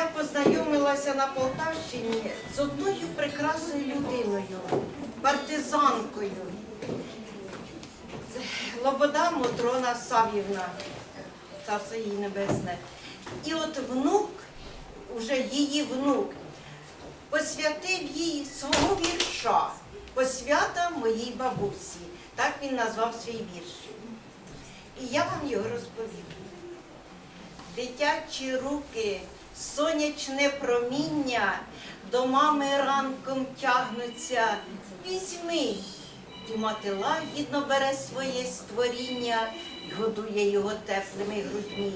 Я познайомилася на Полтавщині з одною прекрасною людиною, партизанкою. Лобода Мотрона Савівна, царство її небесне. І от внук, уже її внук, посвятив їй свого вірша, посвята моїй бабусі. Так він назвав свій вірш. І я вам його розповім. Дитячі руки, сонячне проміння до мами ранком тягнуться. Візьми. І мати лагідно бере своє створіння і годує його теплими грудьми.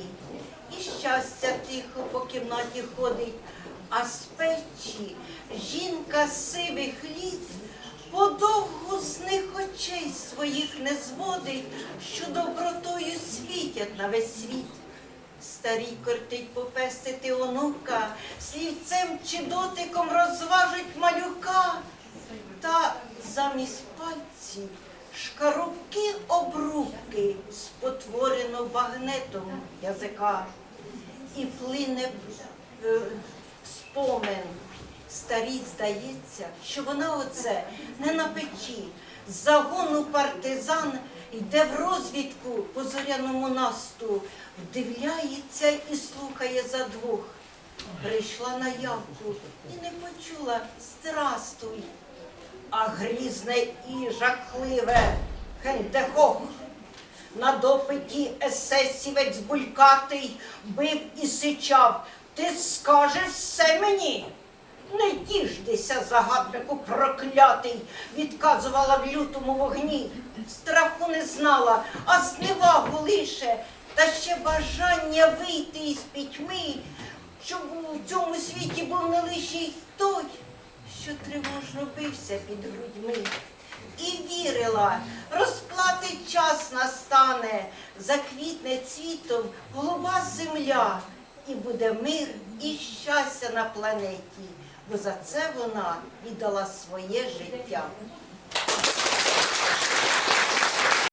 І щастя тихо по кімнаті ходить, а з печі жінка сивих літ подовгу них очей своїх не зводить, що добротою світять на весь світ. Старій кортить попестити онука, слівцем чи дотиком розважить малюка, та замість пальців шкарубки обрубки спотворено багнетом язика, і плине е, спомен. Старій здається, що вона оце не на печі. Загону партизан йде в розвідку по зоряному насту, вдивляється і слухає за двох. Прийшла на явку і не почула здрастуй. А грізне і жахливе хендехох. На допиті есесівець булькатий бив і сичав. Ти скажеш все мені? Не тіждися, загаднику проклятий, відказувала в лютому вогні. Страху не знала, а зневагу лише, та ще бажання вийти із пітьми, щоб у цьому світі був не лише й той, що тривожно бився під грудьми. І вірила, розплатить час настане, заквітне цвітом голуба земля, і буде мир і щастя на планеті, бо за це вона віддала своє життя.